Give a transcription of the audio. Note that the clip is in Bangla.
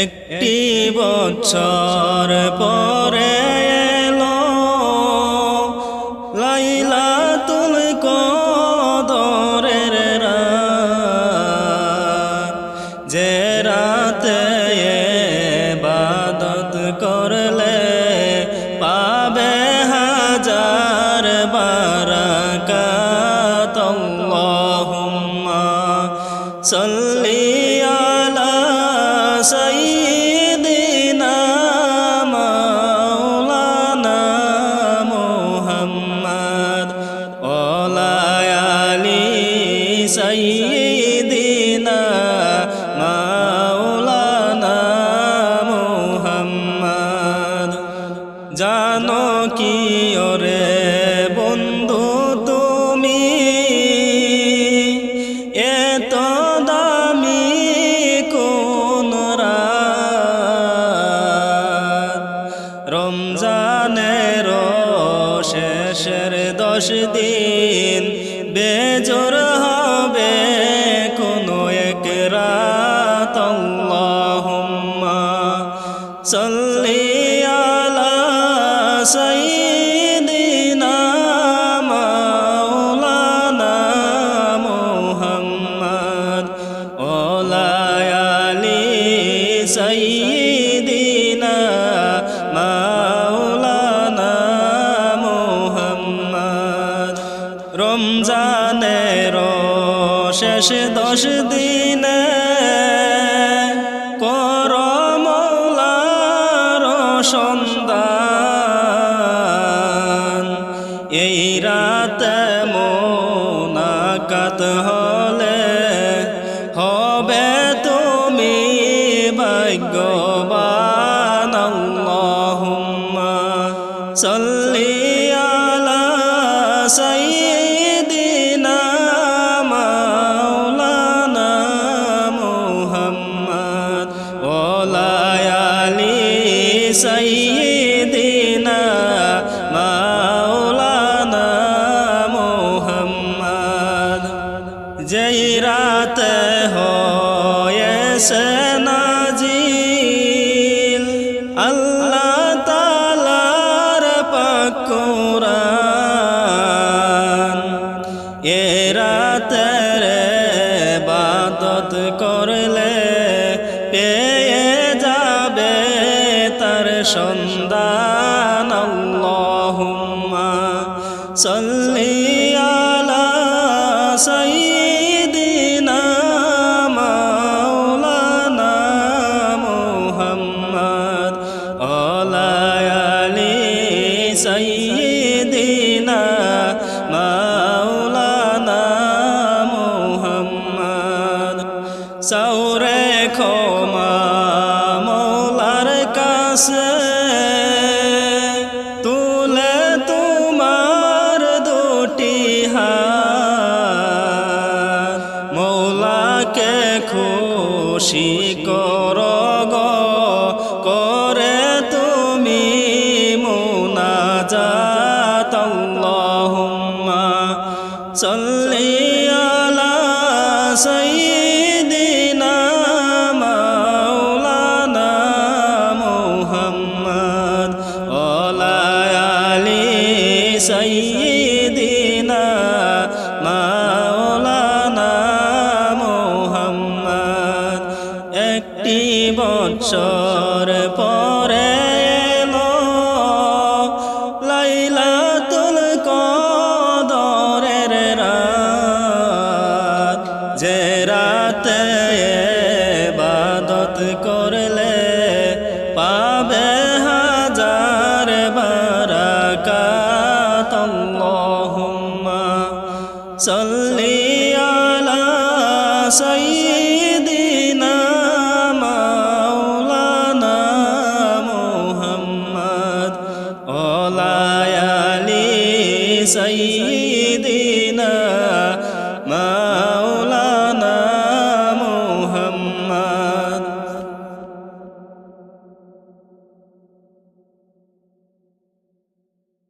একটি বছর পরে এলো লাইলাতুল কদরের রাত। যে রাতে বাদত করলে পাবে হাজার বারাকাত। আল্লাহুম্মা সাল্লি রমজানের শেষের দশ দিন বেজোর হবে কোনো এক রাত। আল্লাহুম্মা সাল্লি আলা সাইয়্যিদিনা মাওলানা মুহাম্মদ ওয়ালা আলি সাইয়্যিদিনা রমজানের শেষ দশ দিনে কর মৌলার সন্ধান। এই রাতে মোনাকাত হলে হবে তুমি ভাগ্যবান। আল্লাহুম্মা সাল্লি আলা সাইয়্যিদিনা সাইয়্যিদিনা মাওলানা মুহাম্মদ, যেই রাতে হয়েছে নাজিল, আল্লাহ তালার পাকুরান এ রাতে বাদত করলে পেয়ে সন্ধান আল্লাহুম্মা সাল্লি আলা সাইয়্যিদিনা মাওলানা মুহাম্মদ ওয়ালা আলি সাইয়্যিদিনা মাওলানা মুহাম্মদ। সৌরে ক্ষমা মৌলার কাছে খুশি কর করে তুমি মোনা যাত সাল্লি বছর পরে লাইলাতুল কদরের রাত। যে রাতে বাদত করলে পাবে হাজার বারাকাত। আল্লাহুম্মা সাল্লি আলা সাইয়্যিদিনা